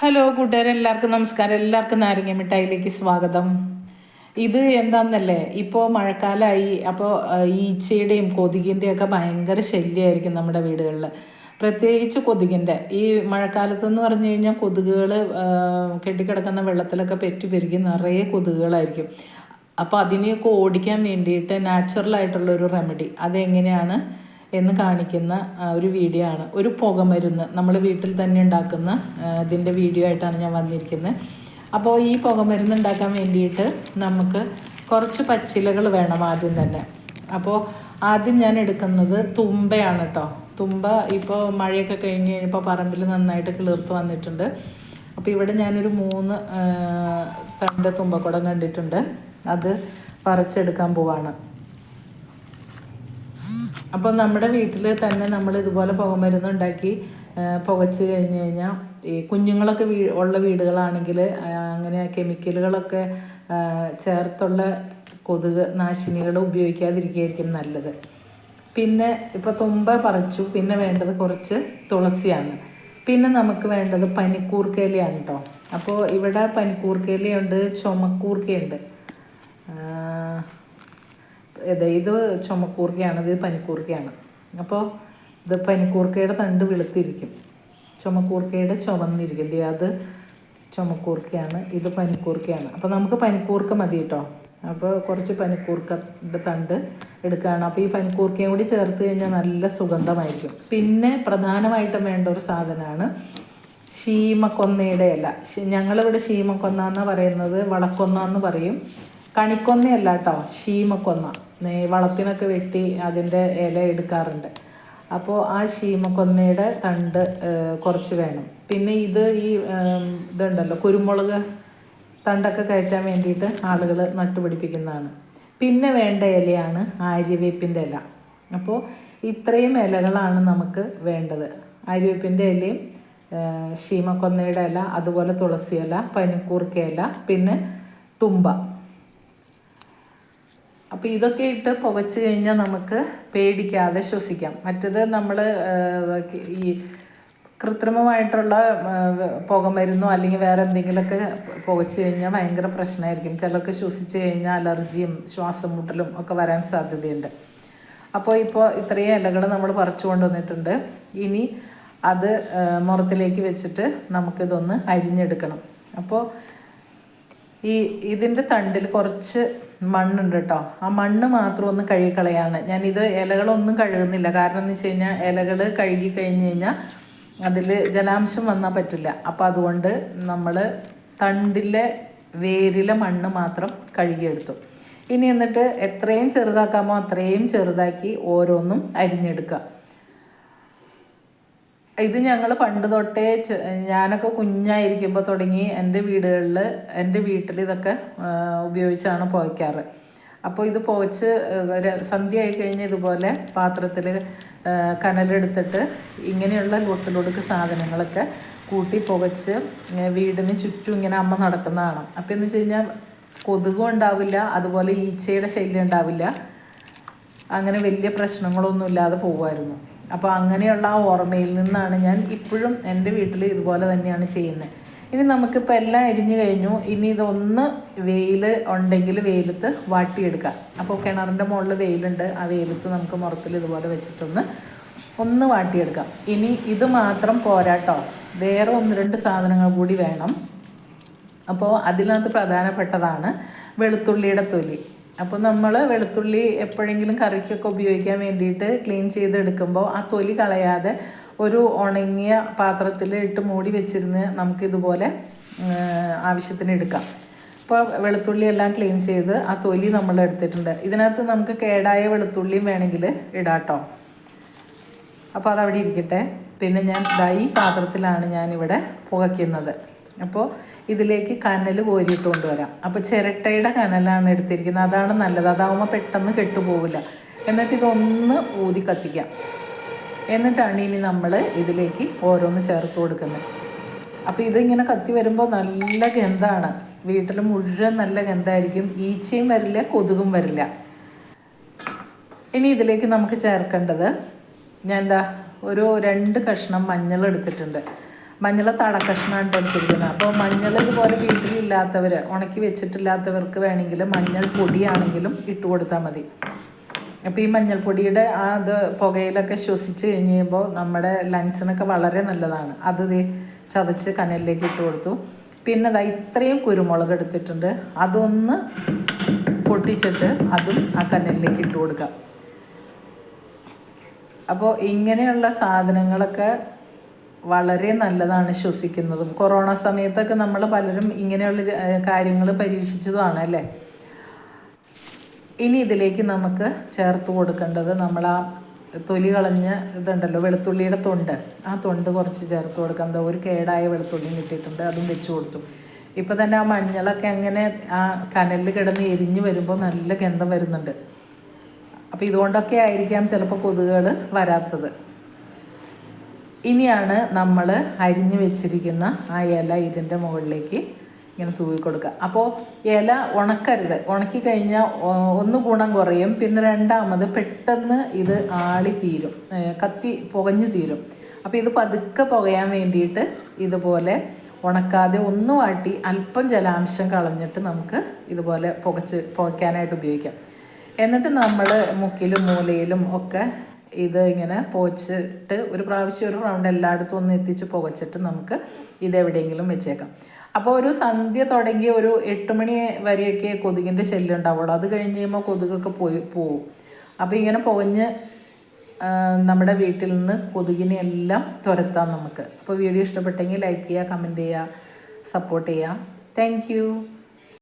Hello കൂട്ടുകാരെ എല്ലാവർക്കും നമസ്കാരം. എല്ലാവർക്കും നാരങ്ങ മിഠായിലേക്ക് സ്വാഗതം. ഇത് എന്താണെന്നല്ലേ ഇപ്പോൾ മഴക്കാലമായി അപ്പോൾ ഈച്ചയുടെയും കൊതുകിന്റെയും ഒക്കെ ഭയങ്കര ശല്യമായിരിക്കും നമ്മുടെ വീടുകളിൽ പ്രത്യേകിച്ച് കൊതുകിന്റെ ഈ മഴക്കാലത്തെന്ന് പറഞ്ഞു കഴിഞ്ഞാൽ കൊതുകുകൾ കെട്ടിക്കിടക്കുന്ന വെള്ളത്തിലൊക്കെ പെറ്റു പെരുകി നിറയെ കൊതുകുകളായിരിക്കും. അപ്പോൾ അതിനെയൊക്കെ ഓടിക്കാൻ വേണ്ടിയിട്ട് നാച്ചുറലായിട്ടുള്ളൊരു റെമഡി. അതെങ്ങനെയാണ്? എന്ന് കാണിക്കുന്ന ഒരു വീഡിയോ ആണ്. ഒരു പുകമരുന്ന് നമ്മൾ വീട്ടിൽ തന്നെ ഉണ്ടാക്കുന്ന ഇതിന്റെ വീഡിയോ ആയിട്ടാണ് ഞാൻ വന്നിരിക്കുന്നത്. അപ്പോൾ ഈ പുകമരുന്ന് ഉണ്ടാക്കാൻ വേണ്ടിയിട്ട് നമുക്ക് കുറച്ച് പച്ചിലകൾ വേണം ആദ്യം തന്നെ. അപ്പോൾ ആദ്യം ഞാൻ എടുക്കുന്നത് തുമ്പയാണ് കേട്ടോ തുമ്പ ഇപ്പോൾ മഴയൊക്കെ കഴിഞ്ഞ് കഴിഞ്ഞപ്പോൾ പറമ്പിൽ നന്നായിട്ട് കിളിർത്ത് വന്നിട്ടുണ്ട്. അപ്പോൾ ഇവിടെ ഞാനൊരു മൂന്ന് തണ്ട് തുമ്പക്കുടം കണ്ടിട്ടുണ്ട്. അത് പറിച്ചെടുക്കാൻ പോവാണ്. അപ്പോൾ നമ്മുടെ വീട്ടിൽ തന്നെ നമ്മൾ ഇതുപോലെ പുകമരുന്ന് ഉണ്ടാക്കി പുകച്ച് കഴിഞ്ഞ് കഴിഞ്ഞാൽ ഈ കുഞ്ഞുങ്ങളൊക്കെ വീ ഉള്ള വീടുകളാണെങ്കിൽ അങ്ങനെ കെമിക്കലുകളൊക്കെ ചേർത്തുള്ള കൊതുക് നാശിനികൾ ഉപയോഗിക്കാതിരിക്കുകയായിരിക്കും നല്ലത്. പിന്നെ ഇപ്പോൾ തുമ്പ പറിച്ചു പിന്നെ വേണ്ടത് കുറച്ച് തുളസിയാണ്. പിന്നെ നമുക്ക് വേണ്ടത് പനിക്കൂർക്കേലയാണ് കേട്ടോ അപ്പോൾ ഇവിടെ പനിക്കൂർക്കേലയുണ്ട് ചുമക്കൂർക്കയുണ്ട്. ഇത് ചുമക്കൂർക്കയാണ് ഇത് പനിക്കൂർക്കയാണ്. അപ്പോൾ ഇത് പനിക്കൂർക്കയുടെ തണ്ട് വെളുത്തിരിക്കും. ചുമക്കൂർക്കയുടെ ചുവന്നിരിക്കും. അത് ചുമക്കൂർക്കയാണ് ഇത് പനിക്കൂർക്കയാണ്. അപ്പോൾ നമുക്ക് പനിക്കൂർക്ക മതി കേട്ടോ അപ്പോൾ കുറച്ച് പനിക്കൂർക്കയുടെ തണ്ട് എടുക്കുകയാണ് അപ്പോൾ ഈ പനിക്കൂർക്കയും കൂടി ചേർത്ത് കഴിഞ്ഞാൽ നല്ല സുഗന്ധമായിരിക്കും. പിന്നെ പ്രധാനമായിട്ടും വേണ്ട ഒരു സാധനമാണ് ശീമക്കൊന്നയുടെ ശി- ഞങ്ങളിവിടെ ശീമക്കൊന്ന പറയുന്നത്? വളക്കൊന്ന എന്ന് പറയും. കണിക്കൊന്നയല്ല കേട്ടോ ശീമക്കൊന്ന. വളത്തിനൊക്കെ വെട്ടി അതിന്റെ ഇല എടുക്കാറുണ്ട്. അപ്പോൾ ആ ശീമക്കൊന്നയുടെ തണ്ട് കുറച്ച് വേണം. പിന്നെ ഇത് ഈ ഇതുണ്ടല്ലോ കുരുമുളക് തണ്ടൊക്കെ കയറ്റാൻ വേണ്ടിയിട്ട് ആളുകൾ നട്ടുപിടിപ്പിക്കുന്നതാണ്. പിന്നെ വേണ്ട ഇലയാണ് ആര്യവേപ്പിന്റെ ഇല. അപ്പോൾ ഇത്രയും ഇലകളാണ് നമുക്ക് വേണ്ടത്. ആര്യവേപ്പിന്റെ ഇലയും ശീമക്കൊന്നയുടെ ഇല അതുപോലെ തുളസി ഇല പനിക്കൂർക്ക ഇല പിന്നെ തുമ്പ. അപ്പോൾ ഇതൊക്കെ ഇട്ട് പുകച്ച് കഴിഞ്ഞാൽ നമുക്ക് പേടിക്കാതെ ശ്വസിക്കാം. മറ്റത് നമ്മൾ ഈ കൃത്രിമമായിട്ടുള്ള പുകമരുന്നോ അല്ലെങ്കിൽ വേറെ എന്തെങ്കിലുമൊക്കെ പുകച്ച് കഴിഞ്ഞാൽ ഭയങ്കര പ്രശ്നമായിരിക്കും. ചിലർക്ക് ശ്വസിച്ച് കഴിഞ്ഞാൽ അലർജിയും ശ്വാസം മുട്ടലും ഒക്കെ വരാൻ സാധ്യതയുണ്ട്. അപ്പോൾ ഇപ്പോൾ ഇത്രയും ഇലകൾ നമ്മൾ പറിച്ചു കൊണ്ടുവന്നിട്ടുണ്ട്. ഇനി അത് മുറത്തിലേക്ക് വെച്ചിട്ട് നമുക്കിതൊന്ന് അരിഞ്ഞെടുക്കണം. അപ്പോൾ ഈ ഇതിന്റെ തണ്ടിൽ കുറച്ച് മണ്ണുണ്ട് കേട്ടോ ആ മണ്ണ് മാത്രം ഒന്ന് കഴുകിക്കളയാണ്. ഇത് ഇലകളൊന്നും കഴുകുന്നില്ല. കാരണം എന്ന് വെച്ച് കഴിഞ്ഞാൽ ഇലകൾ കഴുകി കഴിഞ്ഞ് കഴിഞ്ഞാൽ അതിൽ ജലാംശം വന്നാൽ പറ്റില്ല. അപ്പോൾ അതുകൊണ്ട് നമ്മൾ തണ്ടിലെ വേരിലെ മണ്ണ് മാത്രം കഴുകിയെടുത്തു. ഇനി എന്നിട്ട് എത്രയും ചെറുതാക്കാമോ അത്രയും ചെറുതാക്കി ഓരോന്നും അരിഞ്ഞെടുക്കുക. ഇത് ഞങ്ങൾ പണ്ട് തൊട്ടേ ഞാനൊക്കെ കുഞ്ഞായിരിക്കുമ്പോൾ തുടങ്ങി എന്റെ വീടുകളിൽ എന്റെ വീട്ടിൽ ഇതൊക്കെ ഉപയോഗിച്ചാണ് പുകയ്ക്കാറ്. അപ്പോൾ ഇത് പുകച്ച് സന്ധ്യ ആയി കഴിഞ്ഞ് ഇതുപോലെ പാത്രത്തിൽ കനലെടുത്തിട്ട് ഇങ്ങനെയുള്ള ലൊട്ടിലൊടുക്ക് സാധനങ്ങളൊക്കെ കൂട്ടി പുകച്ച് വീടിന് ചുറ്റും ഇങ്ങനെ അമ്മ നടക്കുന്നതാണ് അപ്പോൾ എന്ന് വെച്ച് കഴിഞ്ഞാൽ കൊതുകും ഉണ്ടാവില്ല അതുപോലെ ഈച്ചയുടെ ശല്യം ഉണ്ടാവില്ല. അങ്ങനെ വലിയ പ്രശ്നങ്ങളൊന്നും ഇല്ലാതെ പോകുമായിരുന്നു അപ്പോൾ അങ്ങനെയുള്ള ആ ഓർമ്മയിൽ നിന്നാണ് ഞാൻ ഇപ്പോഴും എന്റെ വീട്ടിൽ ഇതുപോലെ തന്നെയാണ് ചെയ്യുന്നത്. ഇനി നമുക്കിപ്പോൾ എല്ലാം എരിഞ്ഞ് കഴിഞ്ഞു. ഇനി ഇതൊന്ന് വെയിൽ ഉണ്ടെങ്കിൽ വെയിലത്ത് വാട്ടിയെടുക്കാം. അപ്പോൾ കിണറിന്റെ മുകളിൽ വെയിലുണ്ട്. ആ വെയിലത്ത് നമുക്ക് മുറത്തിൽ ഇതുപോലെ വെച്ചിട്ടൊന്ന് ഒന്ന് വാട്ടിയെടുക്കാം. ഇനി ഇത് മാത്രം പോരാട്ടോ വേറെ ഒന്ന് രണ്ട് സാധനങ്ങൾ കൂടി വേണം. അപ്പോൾ അതിനകത്ത് പ്രധാനപ്പെട്ടതാണ് വെളുത്തുള്ളിയുടെ തൊലി. അപ്പോൾ നമ്മൾ വെളുത്തുള്ളി എപ്പോഴെങ്കിലും കറിക്കൊക്കെ ഉപയോഗിക്കാൻ വേണ്ടിയിട്ട് ക്ലീൻ ചെയ്തെടുക്കുമ്പോൾ ആ തൊലി കളയാതെ ഒരു ഉണങ്ങിയ പാത്രത്തിൽ ഇട്ട് മൂടി വെച്ചിരുന്ന് നമുക്കിതുപോലെ ആവശ്യത്തിന് എടുക്കാം. അപ്പോൾ വെളുത്തുള്ളി എല്ലാം ക്ലീൻ ചെയ്ത് ആ തൊലി നമ്മൾ എടുത്തിട്ടുണ്ട്. ഇതിനകത്ത് നമുക്ക് കേടായ വെളുത്തുള്ളിയും വേണമെങ്കിൽ ഇടാട്ടോ. അപ്പോൾ അതവിടെ ഇരിക്കട്ടെ. പിന്നെ ഞാൻ ഡൈ പാത്രത്തിലാണ് ഞാനിവിടെ പുകയ്ക്കുന്നത്. അപ്പോൾ ഇതിലേക്ക് കനൽ കോരിയിട്ട് കൊണ്ടുവരാം അപ്പോൾ ചിരട്ടയുടെ കനലാണ് എടുത്തിരിക്കുന്നത്. അതാണ് നല്ലത്. അതാവുമ്പോൾ പെട്ടെന്ന് കെട്ടുപോകില്ല എന്നിട്ട് ഇതൊന്ന് ഊതി കത്തിക്കാം എന്നിട്ടാണ് ഇനി നമ്മൾ ഇതിലേക്ക് ഓരോന്ന് ചേർത്ത് കൊടുക്കുന്നത്. അപ്പോൾ ഇതിങ്ങനെ കത്തി വരുമ്പോൾ നല്ല ഗന്ധമാണ് വീട്ടിൽ മുഴുവൻ നല്ല ഗന്ധമായിരിക്കും ഈച്ചയും വരില്ല കൊതുകും വരില്ല. ഇനി ഇതിലേക്ക് നമുക്ക് ചേർക്കേണ്ടത് ഞാൻ എന്താ ഒരു രണ്ട് കഷ്ണം മഞ്ഞൾ എടുത്തിട്ടുണ്ട്. മഞ്ഞൾ തടക്കഷ്ണമാണ് എടുത്തിരിക്കുന്നത് അപ്പോൾ മഞ്ഞൾ ഇതുപോലെ വീട്ടിലില്ലാത്തവർ ഉണക്കി വെച്ചിട്ടില്ലാത്തവർക്ക് വേണമെങ്കിൽ മഞ്ഞൾ പൊടിയാണെങ്കിലും ഇട്ട് കൊടുത്താൽ മതി. അപ്പോൾ ഈ മഞ്ഞൾപ്പൊടിയുടെ ആ അത് പുകയിലൊക്കെ ശ്വസിച്ച് കഴിഞ്ഞ് കഴിയുമ്പോൾ നമ്മുടെ ലങ്സിനൊക്കെ വളരെ നല്ലതാണ്. അത് ചതച്ച് കനലിലേക്ക് ഇട്ട് കൊടുത്തു. പിന്നെ ദാ ഇത്രയും കുരുമുളക് എടുത്തിട്ടുണ്ട്. അതൊന്ന് പൊട്ടിച്ചിട്ട് അതും ആ കനലിലേക്ക് ഇട്ട് കൊടുക്കാം. അപ്പോൾ ഇങ്ങനെയുള്ള സാധനങ്ങളൊക്കെ വളരെ നല്ലതാണ് ശ്വസിക്കുന്നതും. കൊറോണ സമയത്തൊക്കെ നമ്മൾ പലരും ഇങ്ങനെയുള്ള കാര്യങ്ങൾ പരീക്ഷിച്ചതുമാണ് അല്ലേ? ഇനി ഇതിലേക്ക് നമുക്ക് ചേർത്ത് കൊടുക്കേണ്ടത് നമ്മൾ ആ തൊലി കളഞ്ഞ ഇതുണ്ടല്ലോ വെളുത്തുള്ളിയുടെ തൊണ്ട്. ആ തൊണ്ട് കുറച്ച് ചേർത്ത് കൊടുക്കാം. ഒരു കേടായ വെളുത്തുള്ളി കിട്ടിയിട്ടുണ്ട് അതും വെച്ച് കൊടുത്തു. ഇപ്പം തന്നെ ആ മഞ്ഞളൊക്കെ അങ്ങനെ ആ കനലിൽ കിടന്ന് എരിഞ്ഞ് വരുമ്പോൾ നല്ല ഗന്ധം വരുന്നുണ്ട്. അപ്പോൾ ഇതുകൊണ്ടൊക്കെ ആയിരിക്കാം ചിലപ്പോൾ കൊതുകുകൾ വരാത്തത്. ഇനിയാണ് നമ്മൾ അരിഞ്ഞു വെച്ചിരിക്കുന്ന ആ ഇല ഇതിന്റെ മുകളിലേക്ക് ഇങ്ങനെ തൂവി കൊടുക്കുക. അപ്പോൾ ഇല ഉണക്കരുത്. ഉണക്കി കഴിഞ്ഞാൽ ഒന്ന് ഗുണം കുറയും. പിന്നെ രണ്ടാമത് പെട്ടെന്ന് ഇത് ആളി തീരും. കത്തി പുകഞ്ഞു തീരും. അപ്പോൾ ഇത് പതുക്കെ പുകയാൻ വേണ്ടിയിട്ട് ഇതുപോലെ ഉണക്കാതെ ഒന്ന് വാട്ടി അല്പം ജലാംശം കളഞ്ഞിട്ട് നമുക്ക് ഇതുപോലെ പുകച്ച് പുകയ്ക്കാനായിട്ട് ഉപയോഗിക്കാം. എന്നിട്ട് നമ്മൾ മുക്കിലും മൂലയിലും ഒക്കെ ഇത് ഇങ്ങനെ പോച്ചിട്ട് ഒരു പ്രാവശ്യം ഒരു റൗണ്ട് എല്ലായിടത്തും ഒന്ന് എത്തിച്ച് പുകച്ചിട്ട് നമുക്ക് ഇതെവിടെയെങ്കിലും വെച്ചേക്കാം. അപ്പോൾ ഒരു സന്ധ്യ തുടങ്ങി ഒരു എട്ട് മണി വരെയൊക്കെ കൊതുകിന്റെ ശല്യം ഉണ്ടാവുള്ളൂ. അത് കഴിഞ്ഞ് കഴിയുമ്പോൾ കൊതുകൊക്കെ പോയി പോവും. അപ്പോൾ ഇങ്ങനെ പുകഞ്ഞ് നമ്മുടെ വീട്ടിൽ നിന്ന് കൊതുകിനെ എല്ലാം തുരത്താം നമുക്ക്. അപ്പോൾ വീഡിയോ ഇഷ്ടപ്പെട്ടെങ്കിൽ ലൈക്ക് ചെയ്യുക കമന്റ് ചെയ്യുക സപ്പോർട്ട് ചെയ്യുക. താങ്ക്